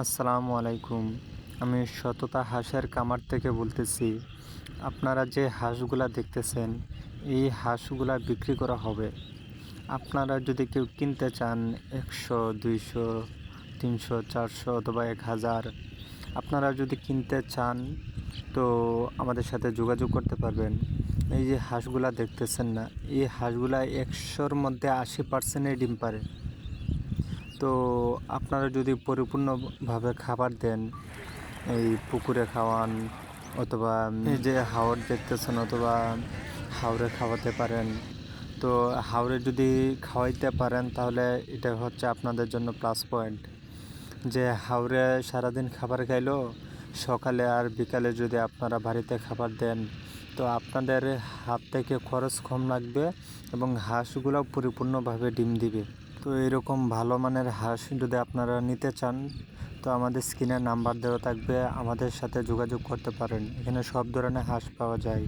আসসালামু আলাইকুম। আমি সততা হাঁসের কামার থেকে বলতেছি, আপনারা যে হাঁসগুলা দেখতেছেন, এই হাঁসগুলা বিক্রি করা হবে। আপনারা যদি কেউ কিনতে চান একশো, দুইশো, তিনশো, চারশো অথবা এক হাজার, আপনারা যদি কিনতে চান, তো আমাদের সাথে যোগাযোগ করতে পারবেন। এই যে হাঁসগুলা দেখতেছেন না, এই হাঁসগুলা একশোর মধ্যে আশি পার্সেন্টই ডিম পারে তো আপনারা যদি পরিপূর্ণভাবে খাবার দেন, এই পুকুরে খাওয়ান অথবা যে হাওড় দেখতেছেন অথবা হাওড়ে খাওয়াতে পারেন, তো হাওড়ে যদি খাওয়াইতে পারেন তাহলে এটা হচ্ছে আপনাদের জন্য প্লাস পয়েন্ট যে হাওড়ে সারাদিন খাবার খাইলো, সকালে আর বিকালে যদি আপনারা বাড়িতে খাবার দেন, তো আপনাদের হাত থেকে খরচ কম লাগবে এবং হাঁসগুলো পরিপূর্ণভাবে ডিম দিবে। তো এরকম ভালো মানের হাঁস যদি আপনারা নিতে চান, তো আমাদের স্ক্রিনের নাম্বার দেওয়া থাকবে। আমাদের সাথে যোগাযোগ করতে পারেন। এখানে সব ধরনের হাঁস পাওয়া যায়।